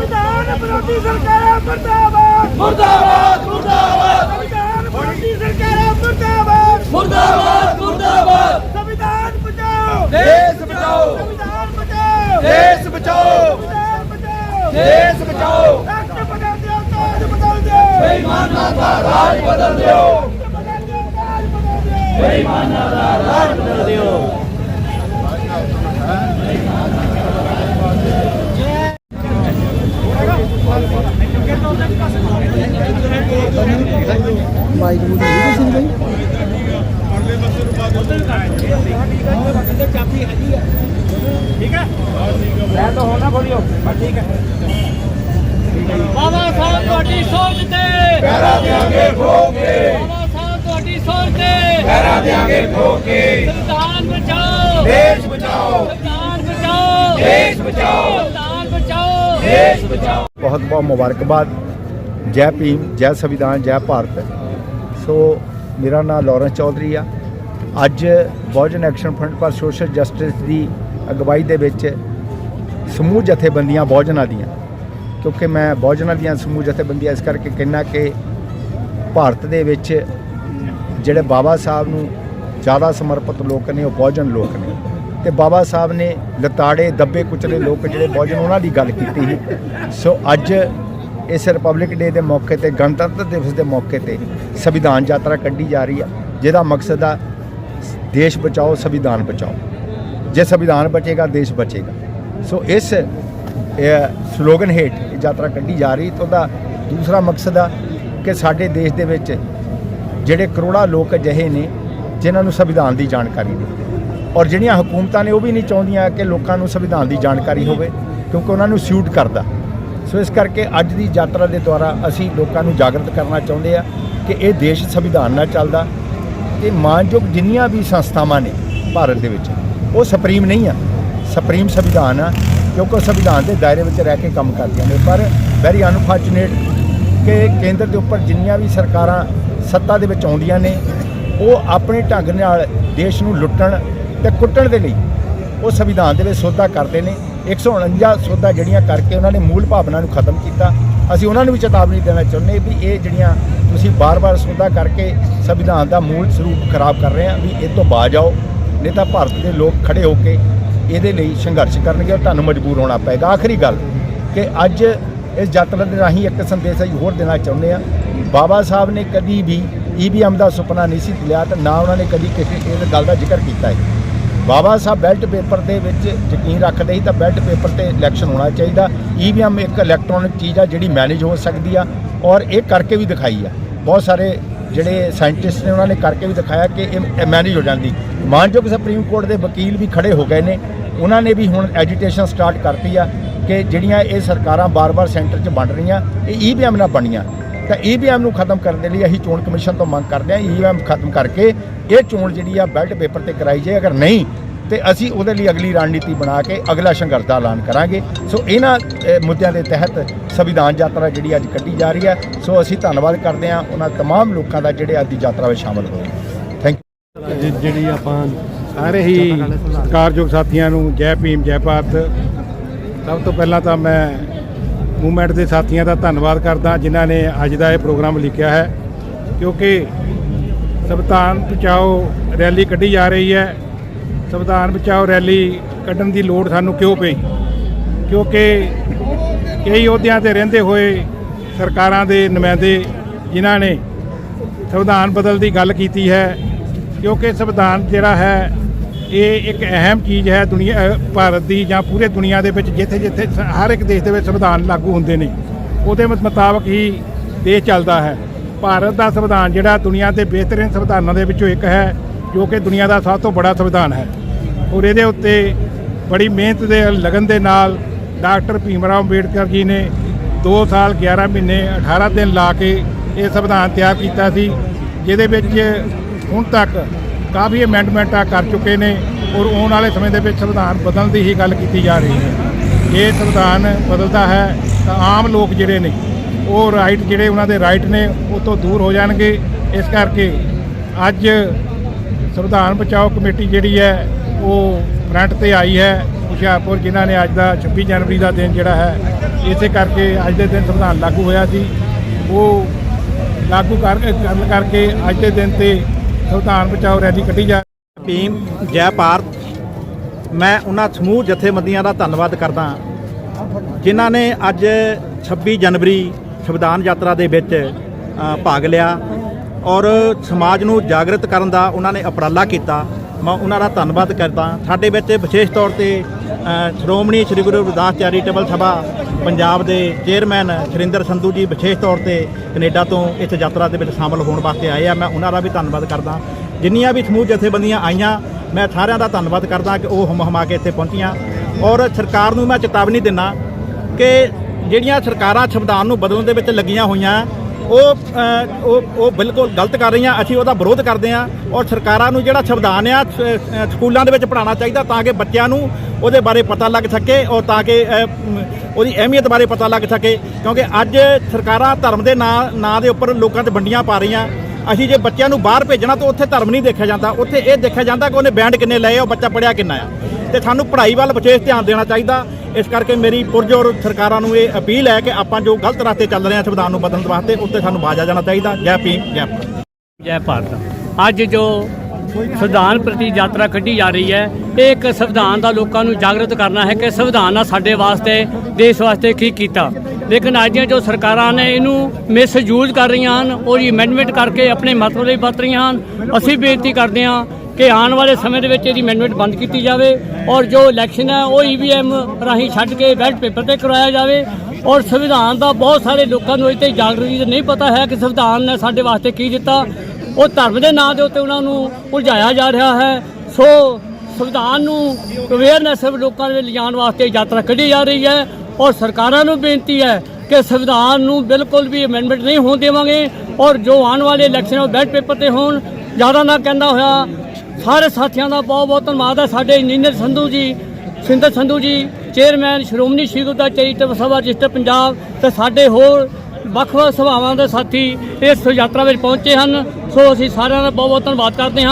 ਸੰਵਿਧਾਨ ਵਿਰੋਧੀ ਸਰਕਾਰਾਂ ਮਰਦਾਬਾਦ। ਮੁਰਦਾਬਾਦ ਮੁਰਦਾਬਾਦ। ਸੰਵਿਧਾਨ ਵਿਰੋਧੀ ਸਰਕਾਰਾਂ ਮਰਦਾਬਾਦ। ਮੁਰਦਾਬਾਦ ਮੁਰਦਾਬਾਦ। ਸੰਵਿਧਾਨ ਬਚਾਓ। ਦੇਸ਼ ਬਚਾਓ। ਸੰਵਿਧਾਨ ਬਚਾਓ। ਦੇਸ਼ ਬਚਾਓ। ਸੰਵਿਧਾਨ ਬਚਾਓ। ਦੇਸ਼ ਬਚਾਓ। ਐਕਟ ਬਦਲ ਦਿਓ ਤਾਜ ਬਦਲ ਦਿਓ। ਬੇਈਮਾਨਾਂ ਦਾ ਰਾਜ ਬਦਲ ਦਿਓ। ਐਕਟ ਬਦਲ ਦਿਓ। ਬਾਬਾ ਸਾਹਿਬ ਤੁਹਾਡੀ ਸੋਚ ਤੇ। ਪੈਰਾ ਦੇਾਂਗੇ ਠੋਕੇ। ਬਾਬਾ ਸਾਹਿਬ ਤੁਹਾਡੀ ਸੋਚ ਤੇ। ਪੈਰਾ ਦੇਾਂਗੇ ਠੋਕੇ। ਸੰਵਿਧਾਨ ਬਚਾਓ। ਦੇਸ਼ ਬਚਾਓ। ਸੰਵਿਧਾਨ ਬਚਾਓ। ਦੇਸ਼ ਬਚਾਓ। ਸੰਵਿਧਾਨ ਬਚਾਓ। ਦੇਸ਼ ਬਚਾਓ। ਬਹੁਤ ਬਹੁਤ ਮੁਬਾਰਕਬਾਦ। ਜੈ ਭੀਮ ਜੈ ਸੰਵਿਧਾਨ ਜੈ ਭਾਰਤ। ਸੋ ਮੇਰਾ ਨਾਮ ਲਾਰੈਂਸ ਚੌਧਰੀ ਆ। ਅੱਜ ਬਹੁਜਨ ਐਕਸ਼ਨ ਫਰੰਟ ਪਰ ਸੋਸ਼ਲ ਜਸਟਿਸ ਦੀ ਅਗਵਾਈ ਦੇ ਵਿੱਚ ਸਮੂਹ ਜਥੇਬੰਦੀਆਂ ਬਹੁਜਨਾਂ ਦੀਆਂ, ਕਿਉਂਕਿ ਮੈਂ ਬਹੁਜਨਾਂ ਦੀਆਂ ਸਮੂਹ ਜਥੇਬੰਦੀਆਂ ਇਸ ਕਰਕੇ ਕਹਿਣਾ ਕਿ ਭਾਰਤ ਦੇ ਵਿੱਚ ਜਿਹੜੇ ਬਾਬਾ ਸਾਹਿਬ ਨੂੰ ਜ਼ਿਆਦਾ ਸਮਰਪਿਤ ਲੋਕ ਨੇ, ਉਹ ਬਹੁਜਨ ਲੋਕ ਨੇ। ਤੇ ਬਾਬਾ ਸਾਹਿਬ ਨੇ ਲਤਾੜੇ, ਦੱਬੇ ਕੁਚਲੇ ਲੋਕ ਜਿਹੜੇ ਬਹੁਜਨ ਉਹਨਾਂ ਦੀ ਗੱਲ ਕੀਤੀ ਸੀ। ਸੋ ਅੱਜ ਇਸ ਰਿਪਬਲਿਕ ਡੇ ਦੇ ਮੌਕੇ ਤੇ, ਗਣਤੰਤਰ ਦਿਵਸ ਦੇ ਮੌਕੇ ਤੇ ਸੰਵਿਧਾਨ ਯਾਤਰਾ ਕੱਢੀ ਜਾ ਰਹੀ ਆ, ਜਿਹਦਾ ਮਕਸਦ ਆ ਦੇਸ਼ ਬਚਾਓ ਸੰਵਿਧਾਨ ਬਚਾਓ ਜੇ ਸੰਵਿਧਾਨ ਬਚੇਗਾ ਦੇਸ਼ ਬਚੇਗਾ ਸੋ ਇਸ ਸਲੋਗਨ ਹੇਠ ਇਹ ਯਾਤਰਾ ਕੱਢੀ ਜਾ ਰਹੀ ਤਾਂ ਉਹਦਾ ਦੂਸਰਾ ਮਕਸਦ ਆ ਕਿ ਸਾਡੇ ਦੇਸ਼ ਦੇ ਵਿੱਚ ਜਿਹੜੇ ਕਰੋੜਾਂ ਲੋਕ ਅਜਿਹੇ ਨੇ ਜਿਨ੍ਹਾਂ ਨੂੰ ਸੰਵਿਧਾਨ ਦੀ ਜਾਣਕਾਰੀ ਨਹੀਂ ਔਰ ਜਿਹੜੀਆਂ ਹਕੂਮਤਾਂ ਨੇ ਉਹ ਵੀ ਨਹੀਂ ਚਾਹੁੰਦੀਆਂ ਕਿ ਲੋਕਾਂ ਨੂੰ ਸੰਵਿਧਾਨ ਦੀ ਜਾਣਕਾਰੀ ਹੋਵੇ ਕਿਉਂਕਿ ਉਹਨਾਂ ਨੂੰ ਸਿਊਟ ਕਰਦਾ ਸੋ ਇਸ ਕਰਕੇ ਅੱਜ ਦੀ ਯਾਤਰਾ ਦੇ ਦੁਆਰਾ ਅਸੀਂ ਲੋਕਾਂ ਨੂੰ ਜਾਗਰਤ ਕਰਨਾ ਚਾਹੁੰਦੇ ਆ ਕਿ ਇਹ ਦੇਸ਼ ਸੰਵਿਧਾਨ ਨਾਲ ਚੱਲਦਾ ਤੇ ਮਾਨਯੋਗ ਜਿੰਨੀਆਂ ਵੀ ਸੰਸਥਾਵਾਂ ਨੇ ਭਾਰਤ ਦੇ ਵਿੱਚ, ਉਹ ਸੁਪਰੀਮ ਨਹੀਂ ਆ। ਸੁਪਰੀਮ ਸੰਵਿਧਾਨ ਆ, ਕਿਉਂਕਿ ਉਹ ਸੰਵਿਧਾਨ ਦੇ ਦਾਇਰੇ ਵਿੱਚ ਰਹਿ ਕੇ ਕੰਮ ਕਰਦੀਆਂ ਨੇ। ਪਰ ਵੈਰੀ ਅਨਫੋਰਚੂਨੇਟ ਕਿ ਕੇਂਦਰ ਦੇ ਉੱਪਰ ਜਿੰਨੀਆਂ ਵੀ ਸਰਕਾਰਾਂ ਸੱਤਾ ਦੇ ਵਿੱਚ ਆਉਂਦੀਆਂ ਨੇ, ਉਹ ਆਪਣੇ ਢੰਗ ਨਾਲ ਦੇਸ਼ ਨੂੰ ਲੁੱਟਣ ਤੇ ਕੁੱਟਣ ਦੇ ਲਈ ਉਹ ਸੰਵਿਧਾਨ ਦੇ ਵਿੱਚ ਸੋਧਾ ਕਰਦੇ ਨੇ। 149 ਸੋਧਾ ਜਿਹੜੀਆਂ ਕਰਕੇ ਉਹਨਾਂ ਨੇ ਮੂਲ ਭਾਵਨਾ ਨੂੰ ਖਤਮ ਕੀਤਾ। ਅਸੀਂ ਉਹਨਾਂ ਨੂੰ ਵੀ ਚੇਤਾਵਨੀ ਦੇਣਾ ਚਾਹੁੰਦੇ ਵੀ ਇਹ ਜਿਹੜੀਆਂ ਤੁਸੀਂ ਬਾਰ-ਬਾਰ ਸੌਦਾ ਕਰਕੇ ਸੰਵਿਧਾਨ ਦਾ ਮੂਲ ਸਰੂਪ ਖਰਾਬ ਕਰ ਰਹੇ ਆ ਵੀ ਇਹ ਤੋਂ ਬਾਜ ਆਓ, ਨਹੀਂ ਤਾਂ ਭਾਰਤ ਦੇ ਲੋਕ ਖੜੇ ਹੋ ਕੇ ਇਹਦੇ ਲਈ ਸੰਘਰਸ਼ ਕਰਨਗੇ ਔਰ ਤੁਹਾਨੂੰ ਮਜਬੂਰ ਹੋਣਾ ਪਏਗਾ। ਆਖਰੀ ਗੱਲ ਕਿ ਅੱਜ ਇਸ ਯਾਤਰਾ ਦੇ ਰਾਹੀਂ ਇੱਕ ਸੰਦੇਸ਼ ਅਸੀਂ ਹੋਰ ਦੇਣਾ ਚਾਹੁੰਦੇ ਆ ਬਾਬਾ ਸਾਹਿਬ ਨੇ ਕਦੀ ਵੀ ਈਵੀਐਮ ਦਾ ਸੁਪਨਾ ਨਹੀਂ ਸੀ ਲਿਆ ਤੇ ਨਾ ਉਹਨਾਂ ਨੇ ਕਦੀ ਕਿਸੇ ਇਸ ਗੱਲ ਦਾ ਜ਼ਿਕਰ ਕੀਤਾ ਹੈ। ਬਾਬਾ ਸਾਹਿਬ ਬੈਲਟ ਪੇਪਰ ਦੇ ਵਿੱਚ ਯਕੀਨ ਰੱਖਦੇ ਸੀ ਤਾਂ ਬੈਲਟ ਪੇਪਰ ਤੇ ਇਲੈਕਸ਼ਨ ਹੋਣਾ ਚਾਹੀਦਾ। ਈਵੀਐਮ ਇੱਕ ਇਲੈਕਟ੍ਰੋਨਿਕ ਚੀਜ਼ ਆ ਜਿਹੜੀ ਮੈਨੇਜ ਹੋ ਸਕਦੀ ਆ। ਔਰ ਇਹ ਕਰਕੇ ਵੀ ਦਿਖਾਈ ਆ। ਬਹੁਤ ਸਾਰੇ ਜਿਹੜੇ ਸਾਇੰਟਿਸਟ ਨੇ ਉਹਨਾਂ ਨੇ ਕਰਕੇ ਵੀ ਦਿਖਾਇਆ ਕਿ ਇਹ ਮੈਨੇਜ ਹੋ ਜਾਂਦੀ। ਮਾਨਯੋਗ ਸੁਪਰੀਮ ਕੋਰਟ ਦੇ ਵਕੀਲ ਵੀ ਖੜੇ ਹੋ ਗਏ ਨੇ। ਉਹਨਾਂ ਨੇ ਵੀ ਹੁਣ ਐਜੀਟੇਸ਼ਨ ਸਟਾਰਟ ਕਰਤੀ ਆ ਕਿ ਜਿਹੜੀਆਂ ਇਹ ਸਰਕਾਰਾਂ ਬਾਰ-ਬਾਰ ਸੈਂਟਰ 'ਚ ਬਣ ਰਹੀਆਂ, ਇਹ ਈਵੀਐਮ ਨਾਲ ਬਣੀਆਂ। ਤਾਂ ਈਵੀਐਮ ਨੂੰ ਖਤਮ ਕਰਨ ਦੇ ਲਈ ਅਸੀਂ ਚੋਣ ਕਮਿਸ਼ਨ ਤੋਂ ਮੰਗ ਕਰਦੇ ਹਾਂ। ਈਵੀਐਮ ਖਤਮ ਕਰਕੇ ਇਹ ਚੋਣ ਜਿਹੜੀ ਆ ਬੈਲਟ ਪੇਪਰ ਤੇ ਕਰਾਈ ਜਾਏ। ਅਗਰ ਨਹੀਂ, ਤੇ ਅਸੀਂ ਉਹਦੇ ਲਈ ਅਗਲੀ ਰਣਨੀਤੀ ਬਣਾ ਕੇ ਅਗਲਾ ਸੰਘਰਸ਼ ਦਾ ਐਲਾਨ ਕਰਾਂਗੇ। ਸੋ ਇਹਨਾਂ ਮੁੱਦਿਆਂ ਦੇ ਤਹਿਤ ਸੰਵਿਧਾਨ ਯਾਤਰਾ ਜਿਹੜੀ ਅੱਜ ਕੱਢੀ ਜਾ ਰਹੀ ਹੈ। ਸੋ ਅਸੀਂ ਧੰਨਵਾਦ ਕਰਦੇ ਹਾਂ ਉਹਨਾਂ ਤਮਾਮ ਲੋਕਾਂ ਦਾ ਜਿਹੜੇ ਅੱਜ ਦੀ ਯਾਤਰਾ ਵਿੱਚ ਸ਼ਾਮਲ ਹੋਏ। ਥੈਂਕ ਯੂ ਜਿਹੜੀ ਆਪਾਂ ਸਾਰੇ ਹੀ ਕਾਰਜੋਗ ਸਾਥੀਆਂ ਨੂੰ ਜੈ ਭੀਮ, ਜੈ ਭਾਰਤ। ਸਭ ਤੋਂ ਪਹਿਲਾਂ ਤਾਂ ਮੈਂ ਮੂਵਮੈਂਟ ਦੇ ਸਾਥੀਆਂ ਦਾ ਧੰਨਵਾਦ ਕਰਦਾ, ਜਿਨ੍ਹਾਂ ਨੇ ਅੱਜ ਦਾ ਇਹ ਪ੍ਰੋਗਰਾਮ ਲਿਖਿਆ ਹੈ। ਕਿਉਂਕਿ ਸੰਵਿਧਾਨ ਬਚਾਓ ਰੈਲੀ ਕੱਢੀ ਜਾ ਰਹੀ ਹੈ। ਸੰਵਿਧਾਨ ਬਚਾਓ ਰੈਲੀ ਕੱਢਣ ਦੀ ਲੋੜ ਸਾਨੂੰ ਕਿਉਂ ਪਈ? ਕਿਉਂਕਿ ਕਈ ਅਹੁਦਿਆਂ ਤੇ ਰਹਿੰਦੇ ਹੋਏ ਸਰਕਾਰਾਂ ਦੇ ਨੁਮਾਇੰਦੇ ਜਿਨ੍ਹਾਂ ਨੇ ਸੰਵਿਧਾਨ ਬਦਲ ਦੀ ਗੱਲ ਕੀਤੀ ਹੈ, ਕਿਉਂਕਿ ਸੰਵਿਧਾਨ ਜਿਹੜਾ ਹੈ, ਇਹ ਇੱਕ ਅਹਿਮ ਚੀਜ਼ ਹੈ ਦੁਨੀਆ ਭਾਰਤ ਦੀ ਜਾਂ ਪੂਰੇ ਦੁਨੀਆ ਦੇ ਵਿੱਚ ਜਿੱਥੇ ਜਿੱਥੇ ਹਰ ਇੱਕ ਦੇਸ਼ ਦੇ ਵਿੱਚ ਸੰਵਿਧਾਨ ਲਾਗੂ ਹੁੰਦੇ ਨੇ, ਉਹਦੇ ਮੁਤਾਬਕ ਹੀ ਦੇਸ਼ ਚੱਲਦਾ ਹੈ। ਭਾਰਤ ਦਾ ਸੰਵਿਧਾਨ ਜਿਹੜਾ ਦੁਨੀਆ ਦੇ ਬਿਹਤਰੀਨ ਸੰਵਿਧਾਨਾਂ ਦੇ ਵਿੱਚੋਂ ਇੱਕ ਹੈ, ਜੋ ਕਿ ਦੁਨੀਆ ਦਾ ਸਭ ਤੋਂ ਬੜਾ ਸੰਵਿਧਾਨ ਹੈ। ਔਰ ਇਹਦੇ ਉੱਤੇ ਬੜੀ ਮਿਹਨਤ ਦੇ, ਲਗਨ ਦੇ ਨਾਲ ਡਾਕਟਰ ਭੀਮ ਰਾਓ ਅੰਬੇਡਕਰ ਜੀ ਨੇ 2 ਸਾਲ 11 ਮਹੀਨੇ 18 ਦਿਨ ਲਾ ਕੇ ਇਹ ਸੰਵਿਧਾਨ ਤਿਆਰ ਕੀਤਾ ਸੀ, ਜਿਹਦੇ ਵਿੱਚ ਹੁਣ ਤੱਕ ਕਾਫੀ ਅਮੈਂਡਮੈਂਟਾਂ ਕਰ ਚੁੱਕੇ ਨੇ ਔਰ ਆਉਣ ਵਾਲੇ ਸਮੇਂ ਦੇ ਵਿੱਚ ਸੰਵਿਧਾਨ ਬਦਲਣ ਦੀ ਹੀ ਗੱਲ ਕੀਤੀ ਜਾ ਰਹੀ ਹੈ। ਜੇ ਸੰਵਿਧਾਨ ਬਦਲਦਾ ਹੈ ਤਾਂ ਆਮ ਲੋਕ ਜਿਹੜੇ ਨੇ, ਉਹ ਰਾਈਟ ਜਿਹੜੇ ਉਹਨਾਂ ਦੇ ਰਾਈਟ ਨੇ, ਉਹ ਤੋਂ ਦੂਰ ਹੋ ਜਾਣਗੇ। ਇਸ ਕਰਕੇ ਅੱਜ ਸੰਵਿਧਾਨ ਬਚਾਓ ਕਮੇਟੀ ਜਿਹੜੀ ਹੈ, ਉਹ ਫਰੰਟ ਤੇ ਆਈ ਹੈ। ਹੁਸ਼ਿਆਰਪੁਰ, ਜਿਨ੍ਹਾਂ ਨੇ ਅੱਜ ਦਾ 26 ਜਨਵਰੀ ਦਾ ਦਿਨ ਜਿਹੜਾ ਹੈ, ਇਸੇ ਕਰਕੇ ਅੱਜ ਦੇ ਦਿਨ ਸੰਵਿਧਾਨ ਲਾਗੂ ਹੋਇਆ ਸੀ। ਉਹ ਲਾਗੂ ਕਰਕੇ ਕਰਨ ਕਰਕੇ ਅੱਜ ਦੇ ਦਿਨ ਤੇ ਸੰਵਿਧਾਨ ਬਚਾਓ ਰੈਲੀ ਕੱਢੀ ਜਾ ਭੀਮ ਜੈ ਭਾਰਤ। ਮੈਂ ਉਹਨਾਂ ਸਮੂਹ ਜਥੇਬੰਦੀਆਂ ਦਾ ਧੰਨਵਾਦ ਕਰਦਾ ਜਿਨ੍ਹਾਂ ਨੇ ਅੱਜ 26 ਜਨਵਰੀ ਸੰਵਿਧਾਨ ਯਾਤਰਾ ਦੇ ਵਿੱਚ ਭਾਗ ਲਿਆ ਔਰ ਸਮਾਜ ਨੂੰ ਜਾਗਰਤ ਕਰਨ ਦਾ ਉਹਨਾਂ ਨੇ ਉਪਰਾਲਾ ਕੀਤਾ। ਮੈਂ ਉਹਨਾਂ ਦਾ ਧੰਨਵਾਦ ਕਰਦਾ। ਸਾਡੇ ਵਿੱਚ ਵਿਸ਼ੇਸ਼ ਤੌਰ ਤੇ ਸ਼੍ਰੋਮਣੀ ਸ੍ਰੀ ਗੁਰੂ ਰਵਿਦਾਸ ਚੈਰੀਟੇਬਲ ਸਭਾ ਪੰਜਾਬ ਦੇ ਚੇਅਰਮੈਨ ਸ਼ਰਿੰਦਰ ਸੰਧੂ ਜੀ ਵਿਸ਼ੇਸ਼ ਤੌਰ ਤੇ ਕੈਨੇਡਾ ਤੋਂ ਇਸ ਯਾਤਰਾ ਦੇ ਵਿੱਚ ਸ਼ਾਮਲ ਹੋਣ ਵਾਸਤੇ ਆਏ ਆ। ਮੈਂ ਉਹਨਾਂ ਦਾ ਵੀ ਧੰਨਵਾਦ ਕਰਦਾ। ਜਿੰਨੀਆਂ ਵੀ ਸਮੂਹ ਜਥੇਬੰਦੀਆਂ ਆਈਆਂ, ਮੈਂ ਸਾਰਿਆਂ ਦਾ ਧੰਨਵਾਦ ਕਰਦਾ ਕਿ ਉਹ ਹਮ ਹਮਾ ਕੇ ਇੱਥੇ ਪਹੁੰਚੀਆਂ। ਔਰ ਸਰਕਾਰ ਨੂੰ ਮੈਂ ਚੇਤਾਵਨੀ ਦਿੰਦਾ ਕਿ ਜਿਹੜੀਆਂ ਸਰਕਾਰਾਂ ਸੰਵਿਧਾਨ ਨੂੰ ਬਦਲਣ ਦੇ ਵਿੱਚ ਲੱਗੀਆਂ ਹੋਈਆਂ ਉਹ ਉਹ ਉਹ ਬਿਲਕੁਲ ਗਲਤ ਕਰ ਰਹੀਆਂ, ਅਸੀਂ ਉਹਦਾ ਵਿਰੋਧ ਕਰਦੇ ਹਾਂ ਔਰ ਸਰਕਾਰਾਂ ਨੂੰ ਜਿਹੜਾ ਸੰਵਿਧਾਨ ਆ ਸਕੂਲਾਂ ਦੇ ਵਿੱਚ ਪੜਾਉਣਾ ਚਾਹੀਦਾ ਤਾਂ ਕਿ ਬੱਚਿਆਂ ਨੂੰ ਉਹਦੇ ਬਾਰੇ ਪਤਾ ਲੱਗ ਸਕੇ ਔਰ ਤਾਂ ਕਿ ਉਹਦੀ ਅਹਿਮੀਅਤ ਬਾਰੇ ਪਤਾ ਲੱਗ ਸਕੇ। ਕਿਉਂਕਿ ਅੱਜ ਸਰਕਾਰਾਂ ਧਰਮ ਦੇ ਨਾਂ ਨਾਂ ਦੇ ਉੱਪਰ ਲੋਕਾਂ 'ਚ ਵੰਡੀਆਂ ਪਾ ਰਹੀਆਂ। ਅਸੀਂ ਜੇ ਬੱਚਿਆਂ ਨੂੰ ਬਾਹਰ ਭੇਜਣਾ ਤਾਂ ਉੱਥੇ ਧਰਮ ਨਹੀਂ ਦੇਖਿਆ ਜਾਂਦਾ। ਉੱਥੇ ਇਹ ਦੇਖਿਆ ਜਾਂਦਾ ਕਿ ਉਹਨੇ ਬੈਂਡ ਕਿੰਨੇ ਲਏ ਆ, ਉਹ ਬੱਚਾ ਪੜਿਆ ਕਿੰਨਾ ਆ। ਤੇ ਸਾਨੂੰ ਪੜ੍ਹਾਈ ਵੱਲ ਵਿਸ਼ੇਸ਼ ਧਿਆਨ ਦੇਣਾ ਚਾਹੀਦਾ। ਇਸ ਕਰਕੇ ਮੇਰੀ ਪੁਰਜੋਰ ਸਰਕਾਰਾਂ ਨੂੰ ਇਹ ਅਪੀਲ ਹੈ ਕਿ ਆਪਾਂ ਜੋ ਗਲਤ ਰਸਤੇ ਚੱਲ ਰਹੇ ਹਾਂ ਸੰਵਿਧਾਨ ਨੂੰ ਬਦਲਣ ਵਾਸਤੇ, ਉੱਤੇ ਸਾਨੂੰ ਬਾਜ ਜਾਣਾ ਚਾਹੀਦਾ। ਜੈ ਭੀਮ, ਜੈ ਭਾਰਤ। ਜੈ ਭਾਰਤ। ਅੱਜ ਜੋ ਸੰਵਿਧਾਨ ਪ੍ਰਤੀ ਯਾਤਰਾ ਕੱਢੀ ਜਾ ਰਹੀ ਹੈ, ਇਹ ਇੱਕ ਸੰਵਿਧਾਨ ਦਾ ਲੋਕਾਂ ਨੂੰ ਜਾਗਰਤ ਕਰਨਾ ਹੈ ਕਿ ਸੰਵਿਧਾਨ ਨੇ ਸਾਡੇ ਵਾਸਤੇ, ਦੇਸ਼ ਵਾਸਤੇ ਕੀ ਕੀਤਾ। ਲੇਕਿਨ ਅੱਜ ਦੀਆਂ ਜੋ ਸਰਕਾਰਾਂ ਨੇ ਇਹਨੂੰ ਮਿਸਯੂਜ਼ ਕਰ ਰਹੀਆਂ ਹਨ ਉਹਦੀ ਅਮੈਂਡਮੈਂਟ ਕਰਕੇ ਆਪਣੇ ਮਤਲਬ ਲਈ ਵਰਤ ਰਹੀਆਂ ਹਨ। ਅਸੀਂ ਬੇਨਤੀ ਕਰਦੇ ਹਾਂ ਕਿ ਆਉਣ ਵਾਲੇ ਸਮੇਂ ਦੇ ਵਿੱਚ ਇਹਦੀ ਅਮੈਂਡਮੈਂਟ ਬੰਦ ਕੀਤੀ ਜਾਵੇ ਔਰ ਜੋ ਇਲੈਕਸ਼ਨ ਹੈ, ਉਹ ਈਵੀਐਮ ਰਾਹੀਂ ਛੱਡ ਕੇ ਬੈਲਟ ਪੇਪਰ ਤੇ ਕਰਵਾਇਆ ਜਾਵੇ ਔਰ ਸੰਵਿਧਾਨ ਦਾ ਬਹੁਤ ਸਾਰੇ ਲੋਕਾਂ ਨੂੰ ਅਜੇ ਤੱਕ ਜਾਗਰੂਕਤਾ ਨਹੀਂ ਪਤਾ ਹੈ ਕਿ ਸੰਵਿਧਾਨ ਨੇ ਸਾਡੇ ਵਾਸਤੇ ਕੀ ਦਿੱਤਾ, ਉਹ ਧਰਮ ਦੇ ਨਾਂ ਦੇ ਉੱਤੇ ਉਹਨਾਂ ਨੂੰ ਉਲਝਾਇਆ ਜਾ ਰਿਹਾ ਹੈ। ਸੋ ਸੰਵਿਧਾਨ ਨੂੰ ਅਵੇਅਰਨੈਸ ਲੋਕਾਂ ਦੇ ਲਿਜਾਣ ਵਾਸਤੇ ਯਾਤਰਾ ਕੱਢੀ ਜਾ ਰਹੀ ਹੈ ਔਰ ਸਰਕਾਰਾਂ ਨੂੰ ਬੇਨਤੀ ਹੈ ਕਿ ਸੰਵਿਧਾਨ ਨੂੰ ਬਿਲਕੁਲ ਵੀ ਅਮੈਂਡਮੈਂਟ ਨਹੀਂ ਹੋਣ ਦੇਵਾਂਗੇ ਔਰ ਜੋ ਆਉਣ ਵਾਲੇ ਇਲੈਕਸ਼ਨ ਉਹ ਬੈਲਟ ਪੇਪਰ ਤੇ ਹੋਣ। ਜ਼ਿਆਦਾ ਨਾ ਕਹਿੰਦਾ ਹੋਇਆ ਸਾਰੇ ਸਾਥੀਆਂ ਦਾ ਬਹੁਤ ਬਹੁਤ ਧੰਨਵਾਦ ਹੈ ਸਾਡੇ engineer Sandhu ji, Sinder Sandhu ji, chairman Shiromani Shri Gurdwara charitable Sabha register Punjab ਤੇ ਸਾਡੇ ਹੋਰ ਵੱਖ-ਵੱਖ ਸਭਾਵਾਂ ਦੇ ਸਾਥੀ ਇਸ ਯਾਤਰਾ ਵਿੱਚ ਪਹੁੰਚੇ ਹਨ। ਸੋ ਅਸੀਂ ਸਾਰਿਆਂ ਦਾ ਬਹੁਤ ਬਹੁਤ ਧੰਨਵਾਦ ਕਰਦੇ ਹਾਂ।